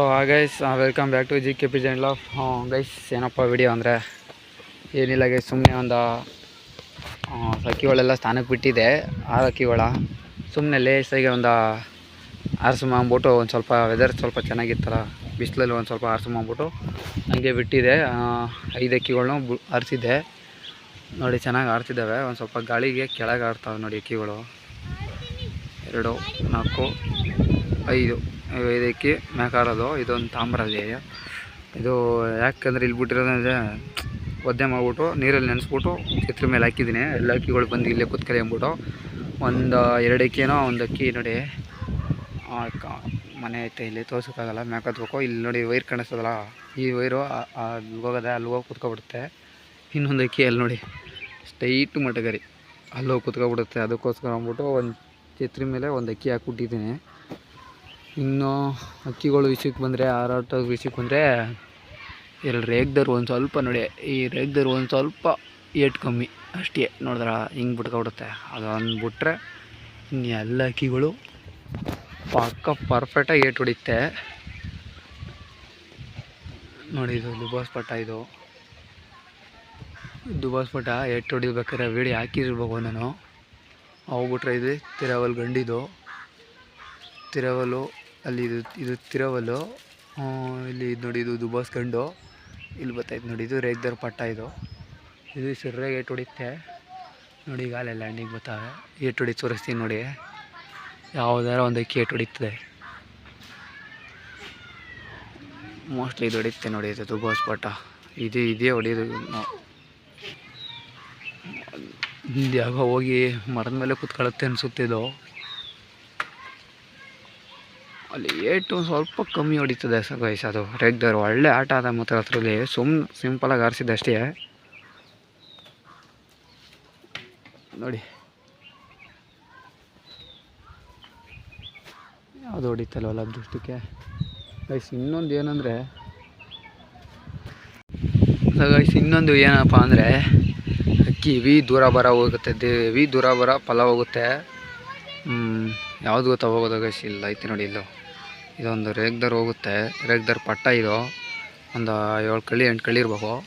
So guys welcome back to G K P ಜೆಂಡ್ ಆಫ್ guys ಏನಪ್ಪ video ಅಂದರೆ, ಏನಿಲ್ಲ ಗೈಸ್ ಸುಮ್ಮನೆ ಒಂದು ಹಕ್ಕಿಗಳೆಲ್ಲ ಸ್ಥಾನಕ್ಕೆ ಬಿಟ್ಟಿದೆ ಆ ಹಕ್ಕಿಗಳ ಸುಮ್ಮನೆ ಲೇಸಾಗಿ ಒಂದು ಆರ್ಸುಮ ಅಂದ್ಬಿಟ್ಟು ಒಂದು ಸ್ವಲ್ಪ ವೆದರ್ ಸ್ವಲ್ಪ ಚೆನ್ನಾಗಿತ್ತಲ್ಲ, ಬಿಸಿಲಲ್ಲಿ ಒಂದು ಸ್ವಲ್ಪ ಆರ್ಸುಮ ಅಂದ್ಬಿಟ್ಟು ಹಂಗೆ ಬಿಟ್ಟಿದೆ ಐದು ಹಕ್ಕಿಗಳ್ನು ಬು ಆರಿಸಿದ್ದೆ ನೋಡಿ, ಚೆನ್ನಾಗಿ ಆರಿಸಿದ್ದಾವೆ ಒಂದು ಸ್ವಲ್ಪ ಗಾಳಿಗೆ ಕೆಳಗೆ ಆಡ್ತಾವೆ ನೋಡಿ ಅಕ್ಕಿಗಳು ಎರಡು, ನಾಲ್ಕು, ಐದು. ಐದಕ್ಕೆ ಮ್ಯಾಕಾರೋದು, ಇದೊಂದು ತಾಮ್ರಲ್ಲಿ ಇದು ಯಾಕಂದರೆ ಇಲ್ಲಿ ಬಿಟ್ಟಿರೋದಂದರೆ ಒದ್ದೆ ಮಾಡಿಬಿಟ್ಟು, ನೀರಲ್ಲಿ ನೆನೆಸ್ಬಿಟ್ಟು ಛತ್ರಿ ಮೇಲೆ ಹಾಕಿದ್ದೀನಿ. ಎಲ್ಲ ಅಕ್ಕಿಗಳು ಬಂದು ಇಲ್ಲೇ ಕೂತ್ಕೊಳ್ಳಿ ಅಂದ್ಬಿಟ್ಟು ಒಂದು ಎರಡು ಅಕ್ಕಿನೋ ಒಂದು ಅಕ್ಕಿ ನೋಡಿ. ಮನೆ ಐತೆ, ಇಲ್ಲಿ ತೋರ್ಸೋಕ್ಕಾಗಲ್ಲ ಮ್ಯಾಕತ್ಬೇಕು ಇಲ್ಲಿ ನೋಡಿ ವೈರ್ ಕಾಣಿಸ್ತದಲ್ಲ, ಈ ವೈರು ಅಲ್ಲಿ ಹೋಗೋದೆ ಅಲ್ಲಿ ಹೋಗಿ ಕೂತ್ಕೊಬಿಡುತ್ತೆ. ಇನ್ನೊಂದು ಅಕ್ಕಿ ಅಲ್ಲಿ ನೋಡಿ ಸ್ಟೈಟ್ ಮಟಗರಿ. ಅಲ್ಲಿ ಹೋಗಿ ಕೂತ್ಕೊಬಿಡುತ್ತೆ. ಅದಕ್ಕೋಸ್ಕರ ಅಂದ್ಬಿಟ್ಟು ಒಂದು ಛತ್ರಿ ಮೇಲೆ ಒಂದು ಅಕ್ಕಿ ಹಾಕ್ಬಿಟ್ಟಿದ್ದೀನಿ. ಇನ್ನು ಹಕ್ಕಿಗಳು ವಿಷಯಕ್ಕೆ ಬಂದರೆ ಹಾರಾಟ ವಿಷಯಕ್ಕೆ ಬಂದರೆ ಎರಡು ರೇಗ್ದವ್ರು ಒಂದು ಸ್ವಲ್ಪ ನೋಡಿ, ಈ ರೇಗ್ದವ್ರು ಒಂದು ಸ್ವಲ್ಪ ಏಟ್ ಕಮ್ಮಿ ಅಷ್ಟೇ ನೋಡಿದ್ರೆ ಹಿಂಗೆ ಬಿಟ್ಕೊಬಿಡುತ್ತೆ. ಅದು ಬಿಟ್ರೆ ಇನ್ನು ಎಲ್ಲ ಹಕ್ಕಿಗಳು ಪಕ್ಕ ಪರ್ಫೆಕ್ಟಾಗಿ ಏಟ್ ಹೊಡಿತ್ತೆ ನೋಡಿ ಇದು ದುಬಾಸ್ ಪಟ ಇದು. ದುಬಾಸ್ ಪಟ ಏಟ್ ಹೊಡಿಬೇಕಾದ್ರೆ ವಿಡಿಯೋ ಹಾಕಿರ್ಬೇಕು ನಾನು ಹೋಗ್ಬಿಟ್ರೆ ಬಿಟ್ರೆ ಇದು ತಿರವಲ್ ಗಂಡಿದು. ತಿರವಲು ಅಲ್ಲಿ ಇದು ಇದು ತಿರವಲು ಇಲ್ಲಿ ಇದು ನೋಡಿ ಇದು ದುಬಾಸ್ ಗಂಡು. ಇಲ್ಲಿ ಬರ್ತೈತೆ ನೋಡಿ, ಇದು ರೇಗ್ದರ್ ಪಟ್ಟ ಇದು. ಇದು ಸರಿಯಾಗಿ ಏಟ್ ಹೊಡಿತೆ ನೋಡಿ ಈಗ ಅಲ್ಲೇ ಲ್ಯಾಂಡಿಂಗ್ ಬರ್ತಾವೆ ಏಟ್ ಹೊಡಿ ತೋರಿಸ್ತೀನಿ ನೋಡಿ. ಯಾವುದಾರ ಒಂದು ಅಕ್ಕಿ ಏಟ್ ಹೊಡಿತದೆ. ಮೋಸ್ಟ್ಲಿ ಇದು ಹೊಡಿತೆ ನೋಡಿ ಇದು ದುಬಾಸ್ ಪಟ್ಟ. ಇದು ಇದೇ ಹೊಡಿಯೋದು ನಾವು ಯಾವಾಗ ಹೋಗಿ ಮರದ ಮೇಲೆ ಕುತ್ಕೊಳ್ಳುತ್ತೆ ಅನಿಸುತ್ತೆ ಇದು. ಅಲ್ಲಿ ಏಟು ಸ್ವಲ್ಪ ಕಮ್ಮಿ ಹೊಡಿತದೆ ಗೈಸ್ ಅದು ರೆಗ್ದರ್ ಒಳ್ಳೆ ಆಟ ಆದ ಮಾತ್ರ ಅದರಲ್ಲಿ. ಸುಮ್ ಸಿಂಪಲಾಗಿ ಆರಿಸಿದ್ದೆ ಅಷ್ಟೇ. ನೋಡಿ. ಯಾವುದು ಹೊಡಿತಲ್ವಲ್ಲ ಅದೃಷ್ಟಕ್ಕೆ. ಗೈಸ್ ಇನ್ನೊಂದು ಏನಂದರೆ ಗೈಸ್ ಇನ್ನೊಂದು ಏನಪ್ಪ ಅಂದರೆ, ಅಕ್ಕಿ, ವಿ ದೂರ ಬರ ಹೋಗುತ್ತೆ ದೇವಿ ದೂರ ಬರ ಫಲ ಹೋಗುತ್ತೆ. ಯಾವುದು ಗೊತ್ತಾ? ಹೋಗೋದು ಗೈಸ್ ಇಲ್ಲ ಐತೆ ನೋಡಿ ಇಲ್ಲೋ. ಇದೊಂದು ರೇಗ್ದರ್ ಹೋಗುತ್ತೆ. ರೇಗ್ದರ್ ಪಟ್ಟ ಇದು. ಒಂದು ಏಳು ಕಳ್ಳಿ, ಎಂಟು ಕಳ್ಳಿ ಇರ್ಬೇಕು.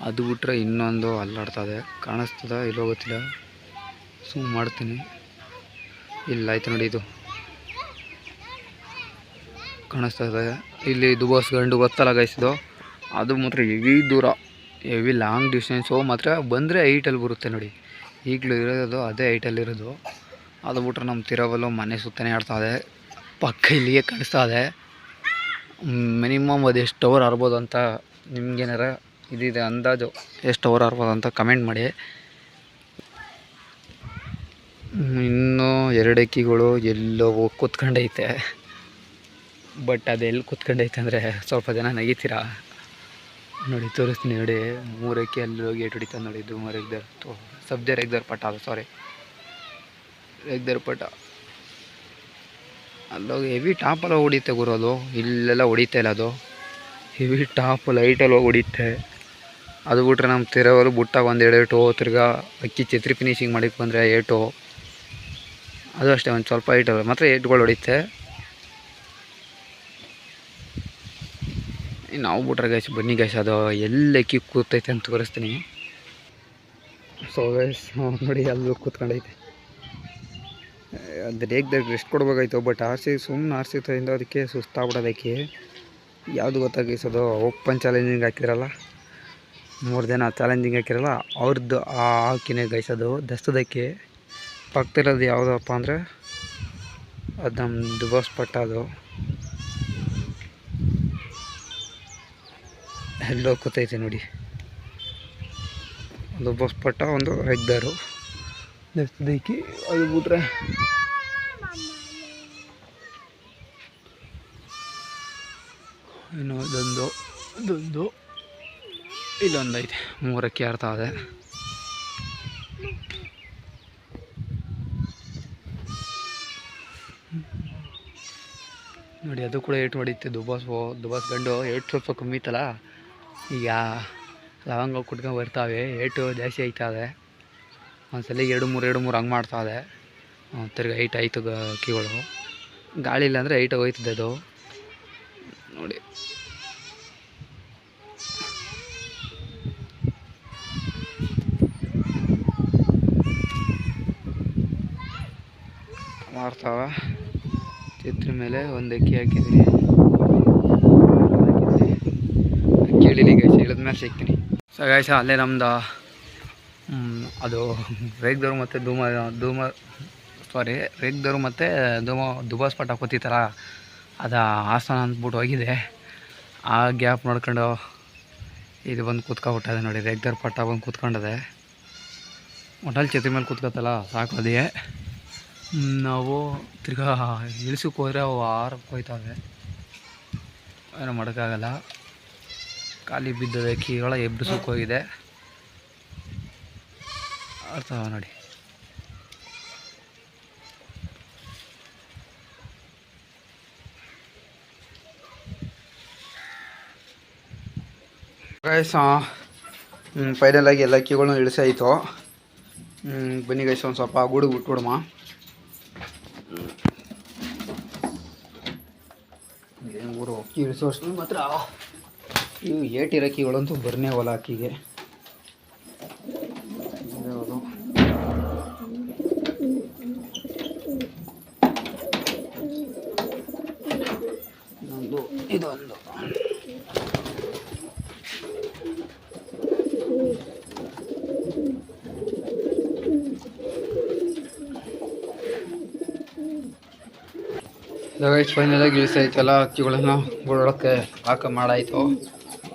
ಅದು ಬಿಟ್ರೆ ಇನ್ನೊಂದು ಅಲ್ಲಾಡ್ತದೆ. ಕಾಣಿಸ್ತದ ಇಲ್ಲೋ ಗೊತ್ತಿಲ್ಲ. ಸುಮ್ ಮಾಡ್ತೀನಿ. ಇಲ್ಲ ಆಯ್ತು ನೋಡಿ ಇದು. ಕಾಣಿಸ್ತದೆ. ಇಲ್ಲಿ ದುಬಾಸ್ ಗಂಡು ಗೊತ್ತಲ್ಲ ಇದು. ಅದು ಮಾತ್ರ ಹೆವಿ ದೂರ. ಹೆವಿ ಲಾಂಗ್ ಡಿಸ್ಟೆನ್ಸು ಮಾತ್ರ ಬಂದರೆ ಐಟಲ್ಲಿ ಬರುತ್ತೆ ನೋಡಿ. ಈಗಲೂ ಇರೋದು ಅದೇ ಐಟಲ್ಲಿ ಇರೋದು. ಅದು ಬಿಟ್ರೆ ನಮ್ಮ ತಿರವಲು ಮನೆ ಸುತ್ತನೇ ಇದೆ. ಪಕ್ಕ ಇಲ್ಲಿಗೆ ಕಾಣಿಸ್ತಾ ಇದೆ. ಮಿನಿಮಮ್ ಅದು ಎಷ್ಟು ಅವರ್ ಆರ್ಬೋದು ಅಂತ ನಿಮ್ಗೇನಾರ ಇದಿದೆ ಅಂದಾಜು ಎಷ್ಟು ಅವರ್ ಆರ್ಬೋದು ಅಂತ ಕಮೆಂಟ್ ಮಾಡಿ. ಇನ್ನೂ ಎರಡು ಅಕ್ಕಿಗಳು ಎಲ್ಲೋ ಕೂತ್ಕೊಂಡೈತೆ. ಬಟ್ ಅದೆಲ್ಲಿ ಕೂತ್ಕೊಂಡೈತೆ ಅಂದರೆ ಸ್ವಲ್ಪ ಜನ ನಗೀತೀರಾ? ನೋಡಿ, ತೋರಿಸ್ತೀನಿ ನೋಡಿ. ಮೂರಕ್ಕೆ ಅಲ್ಲಿ ಹೋಗಿ ಏಟ್ ಹೊಡಿತಾನೆ ನೋಡಿ. ಮೂರಕ್ಕೆ ತೋ ಸಬ್ಜೆ ರೆಗ್ದರ್ ಪಟ ಅದು ಸಾರಿ ರೆಗ್ದರ್ ಪಟ ಅಲ್ಲೋಗಿ ಹೆವಿ ಟಾಪಲ್ಲಿ ಹೊಡಿತೆ ಗುರು ಅದು. ಇಲ್ಲೆಲ್ಲ ಹೊಡಿತಾ ಇಲ್ಲ ಅದು. ಹೆವಿ ಟಾಪ್ ಲೈಟಲ್ಲಿ ಹೋಗಿ ಹೊಡಿತೆ ಅದು ಬಿಟ್ರೆ ನಮ್ಮ ತಿರವಲು ಬುಟ್ಟಾಗ ಒಂದು ಎರಡು ಏಟು ತಿರ್ಗಾ ಅಕ್ಕಿ ಚಿತ್ರಿ ಫಿನಿಶಿಂಗ್ ಮಾಡಿಕ್ ಬಂದರೆ ಏಟು ಅದು ಅಷ್ಟೇ, ಒಂದು ಸ್ವಲ್ಪ ಏಟು ಮಾತ್ರ ಏಟ್ಗಳು ಹೊಡಿತೆ ನಾವು ಬಿಟ್ರೆ ಗೈಸ್ ಬನ್ನಿ ಗೈಸ್ ಅದು ಎಲ್ಲಿ ಅಕ್ಕಿ ಕೂತೈತೆ ಅಂತ ತೋರಿಸ್ತೀನಿ. ಸೊ ಗೈಸ್ ನೋಡಿ ಎಲ್ಲೂ ಕೂತ್ಕೊಂಡೈತೆ. ಅದು ರೇಗ್ದಾಗ ರೆಸ್ಟ್ ಕೊಡ್ಬೇಕಾಯ್ತು ಬಟ್ ಆರ್ಸಿ ಸುಮ್ಮನೆ ಆರ್ಸಿದ್ರಿಂದ ಅದಕ್ಕೆ ಸುಸ್ತಾಗ್ಬಿಡೋದಕ್ಕೆ ಯಾವುದು ಗೊತ್ತಾಗಿಸೋದು ಓಪನ್ ಚಾಲೆಂಜಿಂಗ್ ಹಾಕಿರಲ್ಲ, ಮೂರು ಜನ ಚಾಲೆಂಜಿಂಗ್ ಹಾಕಿರಲ್ಲ ಅವ್ರದ್ದು ಆ ಹಾಕಿನೇ ಗೈಸೋದು ದಸ್ತದಕ್ಕೆ ಪಕ್ಕದಿರೋದು ಯಾವುದಪ್ಪ ಅಂದರೆ ಅದು ನಮ್ಮ ದುಬಾಸ್ ಪಟ್ಟ ಅದು. ಎಲ್ಲೋ ಕೂತೈತೆ ನೋಡಿ. ದುಬಾಸ್ ಬಸ್ ಪಟ್ಟ, ಒಂದು ರೆಗ್ದಾರು ದಸ್ತದಕ್ಕೆ ಅದು ಬಿಟ್ರೆ ಇನ್ನು ಇದೊಂದು ಇದೊಂದು ಇಲ್ಲೊಂದು ಐತೆ ಮೂರಕ್ಕೆ ಅರ್ಥ ಇದೆ ನೋಡಿ, ಅದು ಕೂಡ ಏಟು ಮಾಡಿತ್ತು ದುಬಾಸ್ ದುಬಾಸ್ ಗಂಡು ಏಟು ಸ್ವಲ್ಪ ಕಮ್ಮಿ ಇತ್ತಲ್ಲ? ಈಗ ಲವಂಗ ಕುಟ್ಕೊಂಡು ಬರ್ತಾವೆ. ಏಟು ಜಾಸ್ತಿ ಐತಾವೆ ಒಂದ್ಸಲ ಎರಡು ಮೂರು ಎರಡು ಮೂರು ಹಂಗೆ ಮಾಡ್ತಾವೆ ತಿರ್ಗಿ ಐಟ್ ಆಯಿತು ಕಿಗಳು. ಗಾಳಿ ಇಲ್ಲ ಅಂದರೆ ಐಟಾಗಿ ಹೋಯ್ತದೆ ಅದು. ನೋಡಿ. ಮಾಡ್ತಾವ. ಚಿತ್ರ ಮೇಲೆ ಒಂದು ಅಕ್ಕಿ ಹಾಕಿದ್ದೀನಿ. ಅಕ್ಕಿ ಹಿಡೀಲಿ ಗೈಸ್ ಇಳಿದ್ಮೇಲೆ ಸಿಗ್ತೀನಿ. ಸೊ ಗೈಸ ಅಲ್ಲೇ ನಮ್ದು ಅದು ರೇಗ್ದವ್ರು ಮತ್ತು ಧೂಮ ಧೂಮ ಸಾರಿ ರೇಗ್ದವ್ರು ಮತ್ತು ಧೂಮ ದುಬಾಸ್ ಪಟ ಕೂತಿತ್ತಲ್ಲ ಅದು ಹಾಸನ ಅಂದ್ಬಿಟ್ಟು ಹೋಗಿದೆ. ಆ ಗ್ಯಾಪ್ ನೋಡ್ಕೊಂಡು ಇದು ಬಂದು ಕೂತ್ಕೊಬಿಟ್ಟದೆ ನೋಡಿ ರೆಗ್ದರ್ ಪಟ್ಟ ಬಂದು ಕೂತ್ಕೊಂಡಿದೆ. ಒಟ್ಟಲ್ಲಿ ಛತ್ರಿ ಮೇಲೆ ಕೂತ್ಕೊತಲ್ಲ, ಸಾಕು ಅದೇ. ನಾವು ತಿರ್ಗಾ ಇಳಿಸಕ್ಕೆ ಹೋದರೆ ಅವು ಆರಕ್ಕೆ ಹೋಯ್ತವೆ. ಏನೋ ಮಾಡೋಕ್ಕಾಗಲ್ಲ. ಖಾಲಿ ಬಿದ್ದದೆ ಕೀಗಳ ಎಬ್ಬಿಸಕ್ಕೆ ಹೋಗಿದೆ. ಅರ್ಥ ನೋಡಿ. ಗೈಸ್ ಫೈನಲ್ ಆಗಿ ಎಲ್ಲ ಅಕ್ಕಿಗಳನ್ನೂ ಇಳಿಸಾಯಿತು ಬನ್ನಿ ಗೈಸ್ ಒಂದು ಸ್ವಲ್ಪ ಗೂಡಿಗೆ ಬಿಟ್ಬಿಡಮ್ಮ ಏನು ಗೂಡು ಅಕ್ಕಿ ಇಳಿಸೋ ಅಷ್ಟು ಮಾತ್ರ. ಇವು ಏಟಿರೋ ಅಕ್ಕಿಗಳಂತೂ ಬರ್ನೇ ಹೊಲ ಅಕ್ಕಿಗೆ ಇದ್ಯಾವುದು? ಇದೊಂದು ಇದೊಂದು ಗೈಸ್ ಫೈನಲಾಗಿ ಇಳಿಸೈತಲ್ಲ ಅಕ್ಕಿಗಳನ್ನು ಬುಡಕ್ಕೆ ಹಾಕ ಮಾಡಾಯಿತು.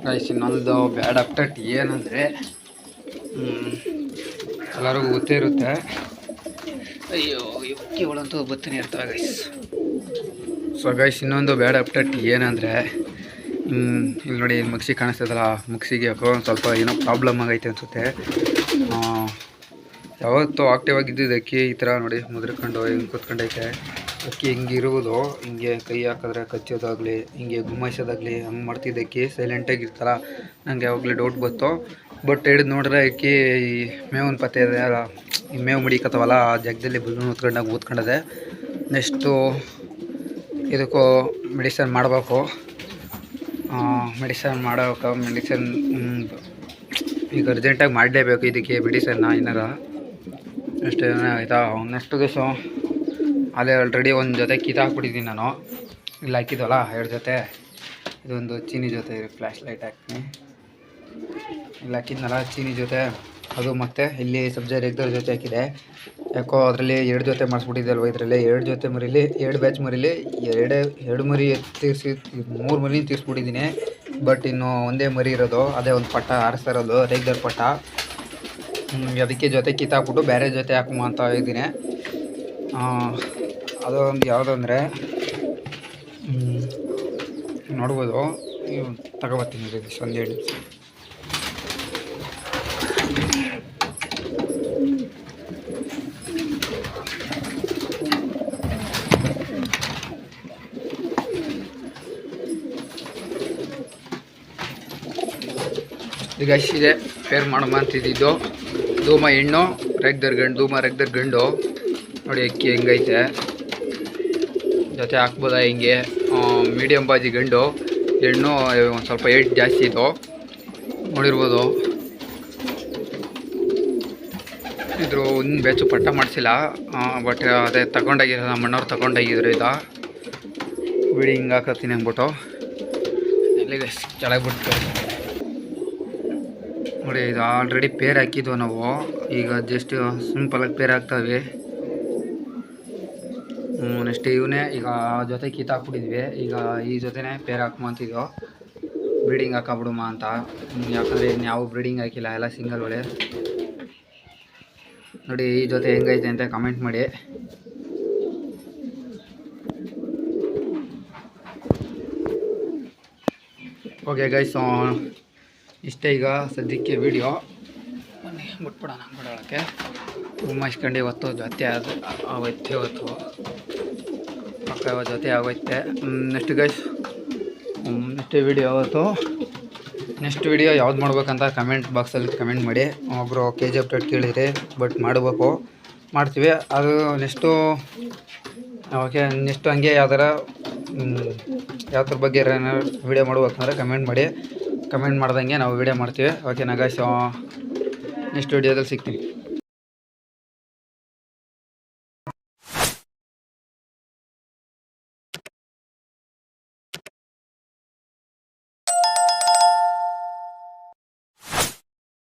ಗೈಸ್ ಇನ್ನೊಂದು ಬ್ಯಾಡ್ ಅಪ್ಡೇಟ್ ಏನಂದರೆ ಎಲ್ಲರಿಗೂ ಗೊತ್ತೇ ಇರುತ್ತೆ. ಅಯ್ಯೋ ಅಕ್ಕಿಗಳಂತೂ ಬತ್ತನೇ ಇರ್ತವೆ ಗೈಸ್ ಸೊ ಗೈಸ್ ಇನ್ನೊಂದು ಬ್ಯಾಡ್ ಅಪ್ಡೇಟ್ ಏನಂದರೆ ಇಲ್ಲಿ ನೋಡಿ, ಮಗ್ಸಿ ಕಾಣಿಸ್ತದಲ್ಲ ಒಂದು ಸ್ವಲ್ಪ ಏನೋ ಪ್ರಾಬ್ಲಮ್ ಆಗೈತೆ ಅನಿಸುತ್ತೆ. ಯಾವತ್ತೂ ಆಕ್ಟಿವ್ ಆಗಿದ್ದಿದ್ದು ಅಕ್ಕಿ ಈ ಥರ ನೋಡಿ, ಮುದ್ರಕೊಂಡು ಹಿಂಗೆ ಕೂತ್ಕೊಂಡೈತೆ. ಅಕ್ಕಿ ಹಿಂಗೆ ಇರುವುದು ಹಿಂಗೆ ಕೈ ಹಾಕಿದ್ರೆ ಕಚ್ಚೋದಾಗಲಿ, ಹಿಂಗೆ ಗುಮ್ಮಾಯಿಸೋದಾಗಲಿ ಹಂಗೆ ಮಾಡ್ತಿದ್ದೆ. ಅಕ್ಕಿ ಸೈಲೆಂಟಾಗಿ ಇರ್ತಲ್ಲ ನಂಗೆ ಯಾವಾಗಲೂ ಡೌಟ್ ಬಂತು. ಬಟ್ ಹಿಡಿದು ನೋಡಿದ್ರೆ ಅಕ್ಕಿ ಈ ಮೇವಿನ ಪತ್ತೆ ಇದೆ ಈ ಮೇವು ಮುಡಿಕತ್ತವಲ್ಲ, ಆ ಜಾಗದಲ್ಲಿ ಬಲೂನ್ ಹೊತ್ಕೊಂಡಾಗ ಓದ್ಕೊಂಡದೆ ನೆಕ್ಸ್ಟು ಇದಕ್ಕೂ ಮೆಡಿಸನ್ ಮಾಡಬೇಕು. ಮೆಡಿಸನ್ ಮಾಡಬೇಕು ಮೆಡಿಸನ್ ಈಗ ಅರ್ಜೆಂಟಾಗಿ ಮಾಡಲೇಬೇಕು ಇದಕ್ಕೆ ಮೆಡಿಸನ್ನ ಏನಾರ. ಅಷ್ಟೇ ಆಯಿತಾ ನೆಕ್ಸ್ಟ್ ದಿವಸ ಅಲ್ಲೇ ಆಲ್ರೆಡಿ ಒಂದು ಜೊತೆ ಕಿತ್ತಾಕ್ಬಿಟ್ಟಿದ್ದೀನಿ ನಾನು. ಇಲ್ಲಿ, ಹಾಕಿದ್ವಲ್ಲ, ಎರಡು ಜೊತೆ. ಇದೊಂದು ಚೀನಿ ಜೊತೆ ಫ್ಲ್ಯಾಶ್ ಲೈಟ್ ಹಾಕ್ತೀನಿ. ಇಲ್ಲಿ, ಹಾಕಿದ್ನಲ್ಲ, ಚೀನಿ ಜೊತೆ. ಅದು ಮತ್ತು ಇಲ್ಲಿ ಸಬ್ಜಾ ರೆಗ್ದರ್ ಜೊತೆ ಹಾಕಿದೆ. ಯಾಕೋ ಅದರಲ್ಲಿ ಎರಡು ಜೊತೆ ಮಾಡಿಸ್ಬಿಟ್ಟಿದ್ದಲ್ವ ಇದರಲ್ಲಿ? ಎರಡು ಜೊತೆ ಮರಿಲಿ, ಎರಡು ಬ್ಯಾಚ್ ಮರಿಲಿ, ಎರಡೇ, ಎರಡು ಮರಿ ತೀರಿಸಿ, ಮೂರು ಮರಿ ತೀರಿಸ್ಬಿಟ್ಟಿದ್ದೀನಿ ಬಟ್ ಇನ್ನು ಒಂದೇ ಮರಿ ಇರೋದು, ಅದೇ ಒಂದು ಪಟ್ಟ ಆರಿಸ್ತಾ ಇರೋದು ರೆಗ್ದರ್ ಪಟ್ಟ ಅದಕ್ಕೆ ಜೊತೆ ಕಿತ್ತಾಕ್ಬಿಟ್ಟು ಬೇರೆ ಜೊತೆ ಹಾಕುವ ಅಂತ ಇದ್ದೀನಿ. ಅದೊಂದು ಯಾವುದು ಅಂದರೆ ನೋಡ್ಬೋದು. ನೀವು ತಗೊಬರ್ತೀನಿ ಒಂದು ಹೇಳಿ. ಈಗ ಅಷ್ಟಿದೆ ಫೇರ್ ಮಾಡಮ್ಮ ಅಂತಿದ್ದಿದ್ದು ಧೂಮ ಹೆಣ್ಣು ರೆಗ್ದರ್ ಗಂಡು ಧೂಮ ರೆಗ್ದರ್ ಗಂಡು ನೋಡಿ ಅಕ್ಕಿ ಹೆಂಗೈತೆ. ಜೊತೆ ಹಾಕ್ಬೋದಾ ಹಿಂಗೆ? ಮೀಡಿಯಮ್ ಬಾಜಿ ಗಂಡು. ಹೆಣ್ಣು ಒಂದು ಸ್ವಲ್ಪ ಏಟ್ ಜಾಸ್ತಿ ಇದು. ನೋಡಿರ್ಬೋದು. ಇದ್ರು ಒಂದು ಬೆಚ್ಚು ಪಟ್ಟ ಮಾಡಿಸಿಲ್ಲ. ಬಟ್ ಅದೇ ತಗೊಂಡೋಗಿರೋ ನಮ್ಮ ಅಣ್ಣವ್ರು ತಗೊಂಡಾಗಿದ್ರು ಇದು. ಬಿಡಿ, ಹಿಂಗೆ ಹಾಕತ್ತೀನಿ ಅಂದ್ಬಿಟ್ಟು. ಇಲ್ಲಿಗೆ ಕೆಳಗೆ ಬಿಟ್ಟು ನೋಡಿ, ಇದು ಆಲ್ರೆಡಿ ಪೇರ್ ಹಾಕಿದ್ವು ನಾವು. ಈಗ ಜಸ್ಟ್ ಸಿಂಪಲಾಗಿ ಪೇರ್ ಹಾಕ್ತಾವೆ ನೆಕ್ಸ್ಟ್ ಇವನೇ, ಈಗ ಜೊತೆ ಕಿತ್ತಾಕ್ಬಿಟ್ಟಿದ್ವಿ ಈಗ ಈ ಜೊತೆನೇ ಪೇರ್ ಹಾಕ್ಕೊಂತಿದ್ವು ಬ್ರೀಡಿಂಗ್ ಹಾಕಬಿಡುಮ ಅಂತ. ಯಾಕಂದ್ರೆ ಇನ್ಯಾವ ಬ್ರೀಡಿಂಗ್ ಹಾಕಿಲ್ಲ, ಎಲ್ಲ ಸಿಂಗಲ್ ಒಳ್ಳೆ ನೋಡಿ, ಈ ಜೊತೆ ಹೆಂಗೈತೆ ಅಂತ ಕಮೆಂಟ್ ಮಾಡಿ. ಓಕೆ ಗೈಸ್ ಇಷ್ಟೇ ಈಗ ಸದ್ಯಕ್ಕೆ ವಿಡಿಯೋ ಬಿಟ್ಬಿಡೋಣ ಬಿಡೋಳಕ್ಕೆ ಉಮ್ಮಾಯಿಸ್ಕೊಂಡು ಇವತ್ತು ಜೊತೆ ಅದು ಆಗೋಯ್ತು ಇವತ್ತು ಇವತ್ತು ಜೊತೆ ಆಗೋಯ್ತೆ. ನೆಕ್ಸ್ಟ್ ಗೈಸ್ ನೆಕ್ಸ್ಟ್ ವಿಡಿಯೋ ಯಾವತ್ತು? ನೆಕ್ಸ್ಟ್ ವಿಡಿಯೋ ಯಾವ್ದು ಮಾಡ್ಬೇಕಂತ ಕಮೆಂಟ್ ಬಾಕ್ಸಲ್ಲಿ ಕಮೆಂಟ್ ಮಾಡಿ. ಒಬ್ಬರು ಕೆ ಜಿ ಅಪ್ಡೇಟ್ ಕೇಳಿರಿ ಬಟ್ ಮಾಡಬೇಕು. ಮಾಡ್ತೀವಿ. ಅದು ನೆಕ್ಸ್ಟು ಓಕೆ ನೆಕ್ಸ್ಟ್ ಹಂಗೆ ಯಾವ್ದಾರ ಯಾವ್ದ್ರ ಬಗ್ಗೆ ವೀಡಿಯೋ ಮಾಡ್ಬೇಕಂದ್ರೆ ಕಮೆಂಟ್ ಮಾಡಿ. ಕಮೆಂಟ್ ಮಾಡ್ದಂಗೆ ನಾವು ವೀಡಿಯೋ ಮಾಡ್ತೀವಿ. ಓಕೆನಾ ಗಾಯ್ಸ್ ನೆಕ್ಸ್ಟ್ ವೀಡಿಯೋದಲ್ಲಿ ಸಿಗ್ತೀನಿ.